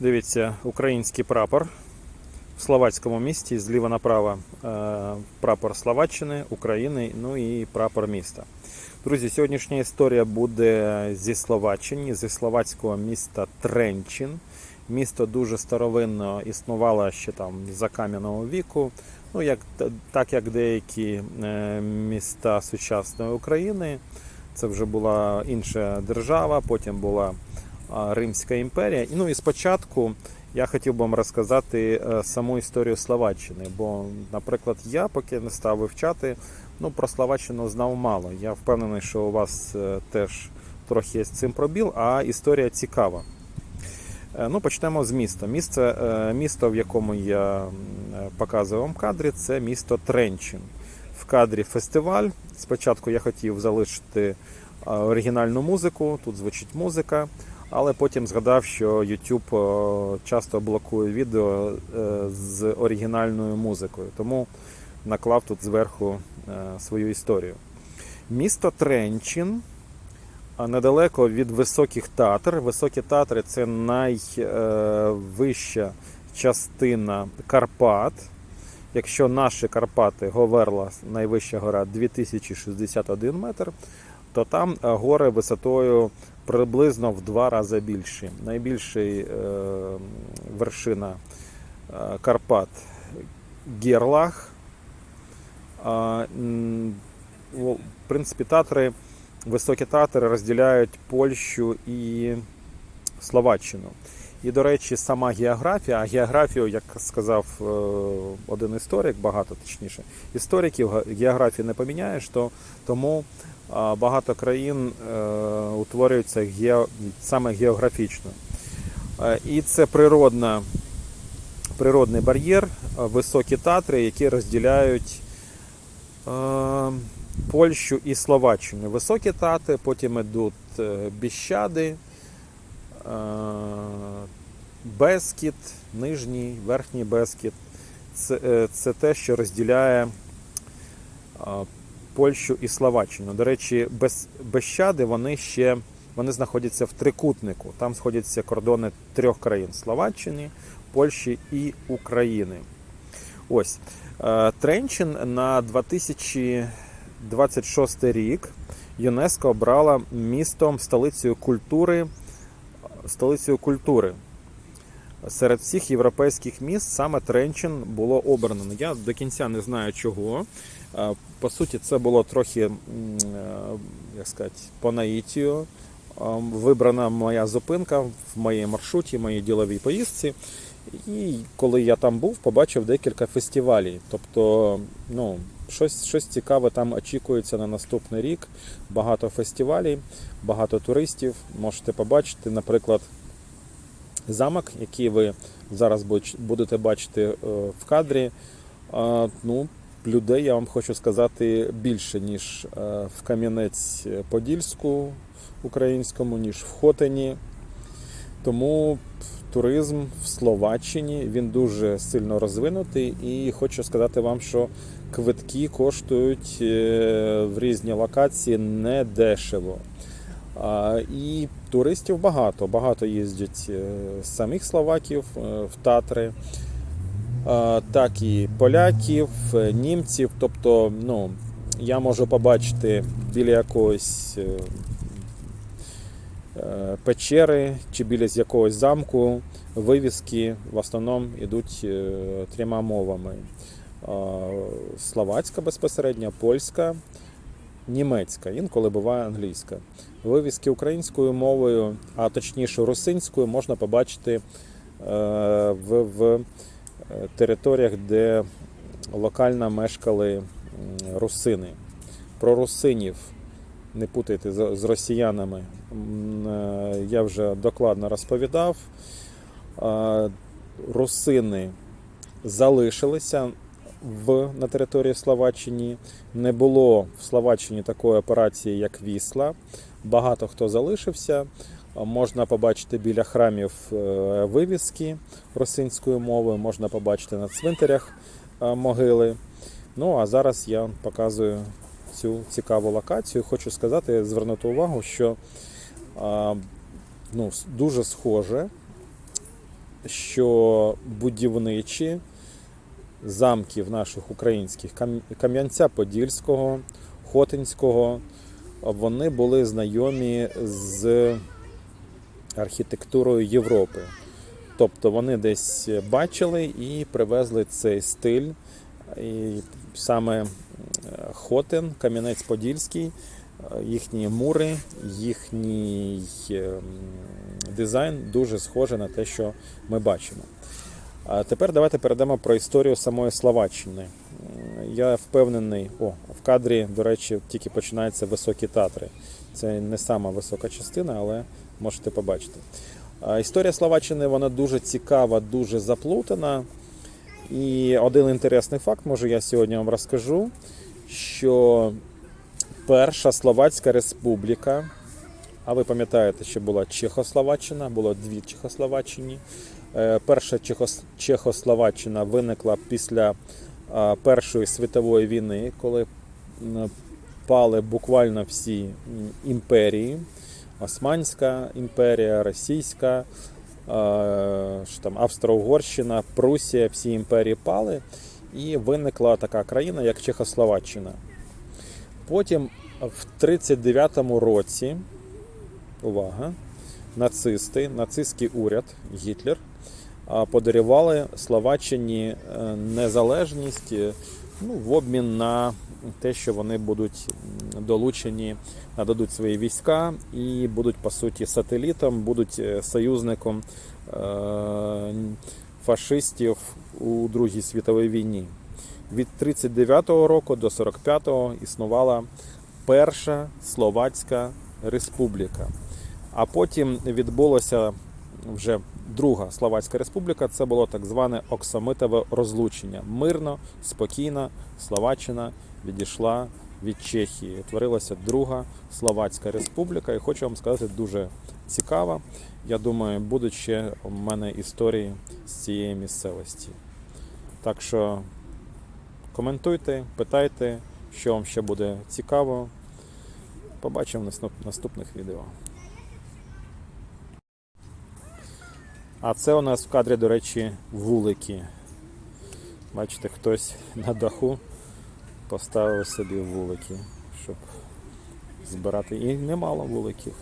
Дивіться, український прапор в словацькому місті зліва направо е, прапор Словаччини, України, ну і прапор міста. Друзі, сьогоднішня історія буде зі Словаччини, зі словацького міста Тренчин. Місто дуже старовинно існувало ще там за кам'яного віку. Ну, як, так як деякі е, міста сучасної України, це вже була інша держава, потім була Римська імперія. Ну і спочатку я хотів би вам розказати е, саму історію Словаччини. Бо, наприклад, я поки не став вивчати, ну про Словаччину знав мало. Я впевнений, що у вас е, теж трохи є з цим пробіл, а історія цікава. Е, Ну, почнемо з міста. Місце, місто, в якому я показую вам кадрі, це місто Тренчин. В кадрі фестиваль. Спочатку я хотів залишити оригінальну музику, тут звучить музика, але потім згадав, що YouTube е, часто блокує відео е, з оригінальною музикою, тому наклав тут зверху е, свою історію. Місто Тренчин недалеко від Високих Татр. Високі Татри це найвища частина Карпат. Якщо наші Карпати Говерла, найвища гора 2061 метр, то там е, гори висотою приблизно в два рази більші. Найбільший е, вершина е, Карпат Герлах. В принципі, Татри, високі Татри розділяють Польщу і Словаччину. І, до речі, сама географія, а географію, як сказав е, один історик, багато точніше, істориків ге- географії не поміняєш, то тому багато країн е, утворюються ге, саме географічно. Е, І це природна, природний бар'єр, високі татри, які розділяють Польщу і Словаччину. Високі татри, потім йдуть е, Біщади, Бескіт, Нижній, Верхній Бескіт. Це, е, це те, що розділяє е, Польщу і Словаччину. До речі, без, Бещади вони ще вони знаходяться в трикутнику. Там сходяться кордони трьох країн Словаччини, Польщі і України. Ось. Е, Тренчин на 2026 рік ЮНЕСКО обрала містом столицею культури. Столицею культури. Серед всіх європейських міст саме Тренчин було обрано. Я до кінця не знаю чого. Е, По суті, це було трохи, е, як сказати, по наїтію. Е, Вибрана моя зупинка в моїй маршруті, в моїй діловій поїздці. І коли я там був, побачив декілька фестивалів. Тобто, ну, щось, щось цікаве там очікується на наступний рік. Багато фестивалів, багато туристів. Можете побачити, наприклад, замок, який ви зараз будете бачити е, в кадрі. Ну, людей я вам хочу сказати більше, ніж е, в Кам'янець-Подільську українському, ніж в Хотині. Тому туризм в Словаччині він дуже сильно розвинутий, і хочу сказати вам, що квитки коштують е, в різні локації не дешево. І туристів багато. Багато їздять е, з самих словаків е, в Татри, так і поляків, німців. Тобто, ну, я можу побачити біля якогось е, печери чи біля якогось замку вивіски в основному йдуть трьома мовами: словацька безпосередньо, польська, німецька, інколи буває англійська. Вивіски українською мовою, а точніше русинською, можна побачити е, в, в е, територіях, де локально мешкали русини. Про русинів не путайте з, росіянами. Е, Я вже докладно розповідав. Русини залишилися в, на території Словаччини. Не було в Словаччині такої операції, як Вісла. Багато хто залишився. Можна побачити біля храмів е, вивіски русинською мовою, можна побачити на цвинтарях могили. Ну а зараз я показую цю цікаву локацію. Хочу сказати, звернути увагу, що ну, дуже схоже що будівничі замків наших українських Кам'янця-Подільського, Хотинського, вони були знайомі з архітектурою Європи. Тобто вони десь бачили і привезли цей стиль. І саме е, Хотин, Кам'янець-Подільський, е, їхні мури, їхній ем, дизайн дуже схожий на те, що ми бачимо. А тепер давайте перейдемо про історію самої Словаччини. Я впевнений, о, в кадрі, до речі, тільки починаються високі татри. Це не сама висока частина, але можете побачити. Історія Словаччини вона дуже цікава, дуже заплутана. І один інтересний факт, може, я сьогодні вам розкажу, що перша Словацька республіка, а ви пам'ятаєте, що була Чехословаччина, було дві Чехословаччини. Е, Перша Чехос- Чехословаччина виникла після Першої світової війни, коли пали буквально всі імперії. Османська імперія, Російська, е, Австро-Угорщина, Прусія, всі імперії пали, і виникла така країна, як Чехословаччина. Потім в 39-му році, увага, нацисти, нацистський уряд, Гітлер, подарували Словаччині е, незалежність е, ну, в обмін на те, що вони будуть долучені, нададуть свої війська і будуть, по суті, сателітом, будуть е, союзником фашистів у Другій світовій війні. Від 39-го року до 45-го існувала перша Словацька республіка. А потім відбулося вже друга Словацька республіка. Це було так зване оксамитове розлучення. Мирно, спокійно, Словаччина відійшла від Чехії. Утворилася друга Словацька республіка. І хочу вам сказати, дуже цікава. Я думаю, будуть ще у мене історії з цієї місцевості. Так що коментуйте, питайте, що вам ще буде цікаво. Побачимо в наступних відео. А це у нас в кадрі, до речі, вулики. Бачите, хтось на даху поставив собі вулики, щоб збирати. І немало вуликів.